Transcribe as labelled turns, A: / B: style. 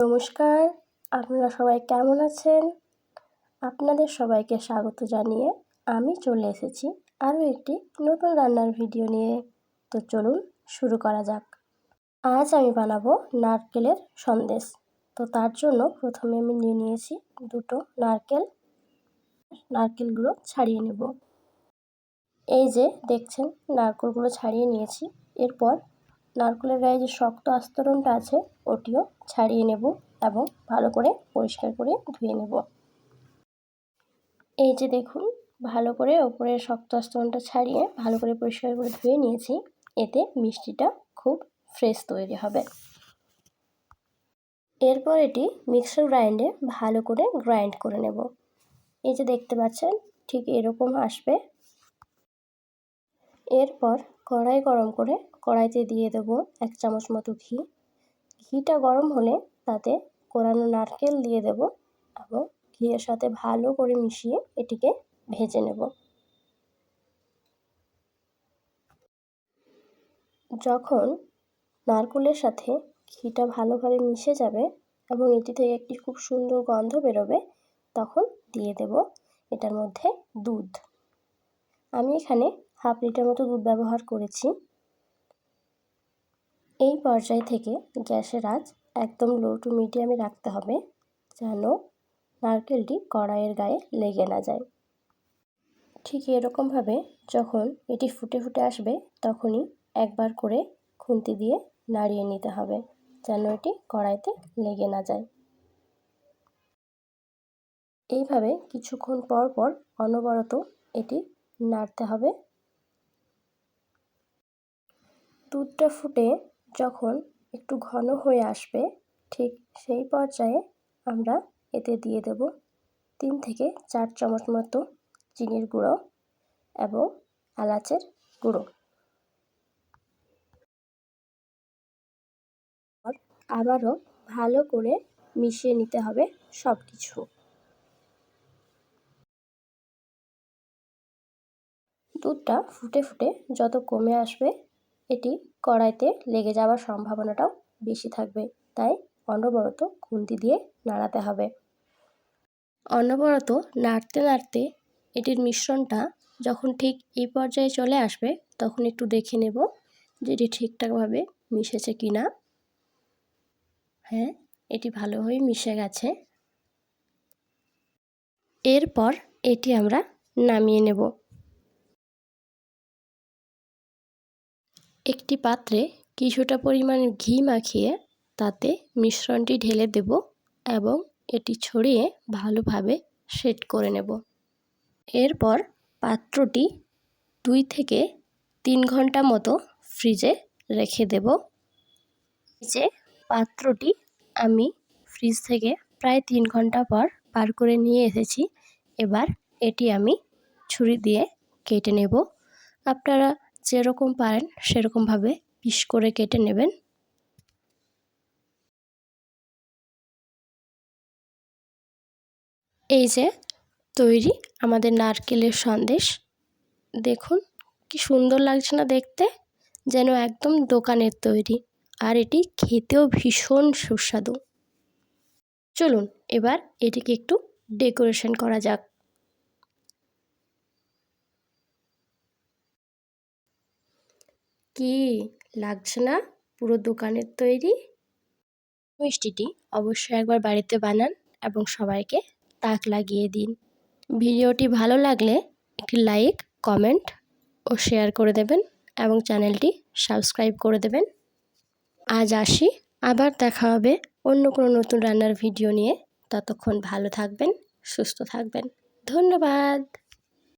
A: নমস্কার, আপনারা সবাই কেমন আছেন? আপনাদের সবাইকে স্বাগত জানিয়ে আমি চলে এসেছি আরও একটি নতুন রান্নার ভিডিও নিয়ে। তো চলুন শুরু করা যাক। আজ আমি বানাবো নারকেলের সন্দেশ। তো তার জন্য প্রথমে আমি নিয়ে নিয়েছি দুটো নারকেল। নারকেলগুলো ছাড়িয়ে নেব। এই যে দেখছেন, নারকেলগুলো ছাড়িয়ে নিয়েছি। এরপর নারকেলের গায়ে যে শক্ত আস্তরণটা আছে ওটিও ছাড়িয়ে নেব এবং ভালো করে পরিষ্কার করে ধুয়ে নেব। এই যে দেখুন, ভালো করে ওপরের শক্ত আস্তরণটা ছাড়িয়ে ভালো করে পরিষ্কার করে ধুয়ে নিয়েছি। এতে মিষ্টিটা খুব ফ্রেশ তৈরি হবে। এরপর এটি মিক্সার গ্রাইন্ডে ভালো করে গ্রাইন্ড করে নেব। এই যে দেখতে পাচ্ছেন, ঠিক এরকম আসবে। এরপর কড়াই গরম করে কড়াইতে দিয়ে দেব এক চামচ মতো ঘি। ঘিটা গরম হলে তাতে কোরানো নারকেল দিয়ে দেব এবং ঘিয়ের সাথে ভালো করে মিশিয়ে এটিকে ভেজে নেব। যখন নারকেলের সাথে ঘিটা ভালোভাবে মিশে যাবে এবং এটি থেকে একটি খুব সুন্দর গন্ধ বেরোবে, তখন দিয়ে দেব এটার মধ্যে দুধ। আমি এখানে হাফ লিটার মতো দুধ ব্যবহার করেছি। এই পর্যায় থেকে গ্যাসের আঁচ একদম লো টু মিডিয়ামে রাখতে হবে যেন নারকেলটি কড়াইয়ের গায়ে লেগে না যায়। ঠিক এরকমভাবে যখন এটি ফুটে ফুটে আসবে, তখনই একবার করে খুন্তি দিয়ে নাড়িয়ে নিতে হবে যেন এটি কড়াইতে লেগে না যায়। এইভাবে কিছুক্ষণ পর পর অনবরত এটি নাড়তে হবে। দুধটা ফুটে যখন একটু ঘন হয়ে আসবে, ঠিক সেই পর্যায়ে আমরা এতে দিয়ে দেব তিন থেকে চার চামচ মতো চিনির গুঁড়ো এবং এলাচের গুঁড়ো। আবারও ভালো করে মিশিয়ে নিতে হবে সব কিছু দুধটা ফুটে ফুটে যত কমে আসবে এটি কড়াইতে লেগে যাওয়ার সম্ভাবনাটাও বেশি থাকবে। তাই অনবরত খুন্তি দিয়ে নাড়াতে হবে। অনবরত নাড়তে নাড়তে এটির মিশ্রণটা যখন ঠিক এই পর্যায়ে চলে আসবে, তখন একটু দেখে নেব যে এটি ঠিকঠাকভাবে মিশেছে কি না। হ্যাঁ এটি ভালোভাবে মিশে গেছে। এরপর এটি আমরা নামিয়ে নেব। একটি পাত্রে কিছুটা পরিমাণ ঘি মাখিয়ে তাতে মিশ্রণটি ঢেলে দেব এবং এটি ছড়িয়ে ভালোভাবে সেট করে নেব। এরপর পাত্রটি দুই থেকে তিন ঘণ্টা মতো ফ্রিজে রেখে দেব। যে পাত্রটি আমি ফ্রিজ থেকে প্রায় তিন ঘণ্টা পর বার করে নিয়ে এসেছি। এবার এটি আমি ছুরি দিয়ে কেটে নেব। আপনারা যেরকম পারেন সেরকমভাবে পিস করে কেটে নেবেন। এই যে তৈরি আমাদের নারকেলের সন্দেশ। দেখুন কি সুন্দর লাগছে না দেখতে, যেন একদম দোকানের তৈরি। আর এটি খেতেও ভীষণ সুস্বাদু। চলুন এবার এটিকে একটু ডেকোরেশন করা যাক। কি লাগছে না? পুরো দোকানের তৈরি? মিষ্টিটি অবশ্যই একবার বাড়িতে বানান এবং সবাইকে তাক লাগিয়ে দিন। ভিডিওটি ভালো লাগলে একটি লাইক, কমেন্ট ও শেয়ার করে দেবেন এবং চ্যানেলটি সাবস্ক্রাইব করে দেবেন। আজ আসি, আবার দেখা হবে অন্য কোনো নতুন রান্নার ভিডিও নিয়ে। ততক্ষণ ভালো থাকবেন, সুস্থ থাকবেন। ধন্যবাদ!